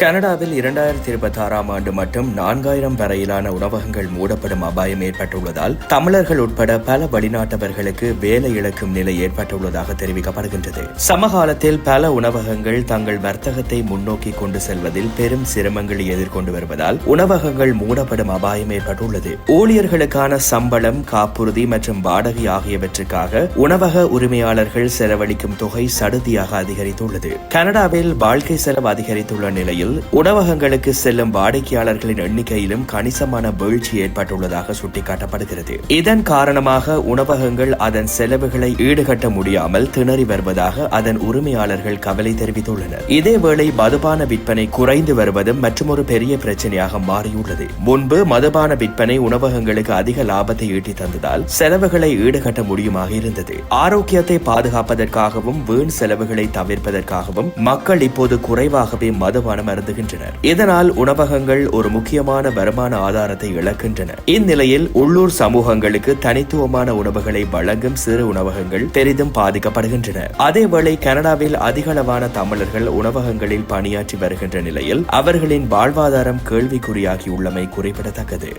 கனடாவில் இரண்டாயிரத்தி இருபத்தி ஆறாம் ஆண்டு மட்டும் நான்காயிரம் வரையிலான உணவகங்கள் மூடப்படும் அபாயம் ஏற்பட்டுள்ளதால் தமிழர்கள் உட்பட பல வெளிநாட்டவர்களுக்கு வேலை இழக்கும் நிலை ஏற்பட்டுள்ளதாக தெரிவிக்கப்படுகின்றது. சமகாலத்தில் பல உணவகங்கள் தங்கள் வர்த்தகத்தை முன்னோக்கி கொண்டு செல்வதில் பெரும் சிரமங்களை எதிர்கொண்டு வருவதால் உணவகங்கள் மூடப்படும் அபாயம் ஏற்பட்டுள்ளது. ஊழியர்களுக்கான சம்பளம் காப்புறுதி மற்றும் வாடகை ஆகியவற்றுக்காக உணவக உரிமையாளர்கள் செலவழிக்கும் தொகை சடுதியாக அதிகரித்துள்ளது. கனடாவில் வாழ்க்கை செலவு அதிகரித்துள்ள நிலையில் நிலையில் உணவகங்களுக்கு செல்லும் வாடிக்கையாளர்களின் எண்ணிக்கையிலும் கணிசமான வீழ்ச்சி ஏற்பட்டுள்ளதாக சுட்டிக்காட்டப்படுகிறது. இதன் காரணமாக உணவகங்கள் அதன் செலவுகளை ஈடுகட்ட முடியாமல் திணறி வருவதாக அதன் உரிமையாளர்கள் கவலை தெரிவித்துள்ளனர். இதேவேளை மதுபான விற்பனை குறைந்து வருவதும் மற்றொரு பெரிய பிரச்சனையாக மாறியுள்ளது. முன்பு மதுபான விற்பனை உணவகங்களுக்கு அதிக லாபத்தை ஈட்டி தந்ததால் செலவுகளை ஈடுகட்ட முடியுமாக இருந்தது. ஆரோக்கியத்தை பாதுகாப்பதற்காகவும் வீண் செலவுகளை தவிர்ப்பதற்காகவும் மக்கள் இப்போது குறைவாகவே மதுபானம் அருந்துகின்றனர் இதனால் உணவகங்கள் ஒரு முக்கியமான வருமான ஆதாரத்தை இழக்கின்றன. இந்நிலையில் உள்ளூர் சமூகங்களுக்கு தனித்துவமான உணவுகளை வழங்கும் சிறு உணவகங்கள் பெரிதும் பாதிக்கப்படுகின்றன. அதேவேளை கனடாவில் அதிகளவான தமிழர்கள் உணவகங்களில் பணியாற்றி வருகின்ற நிலையில் அவர்களின் வாழ்வாதாரம் கேள்விக்குறியாகியுள்ளமை குறிப்பிடத்தக்கது.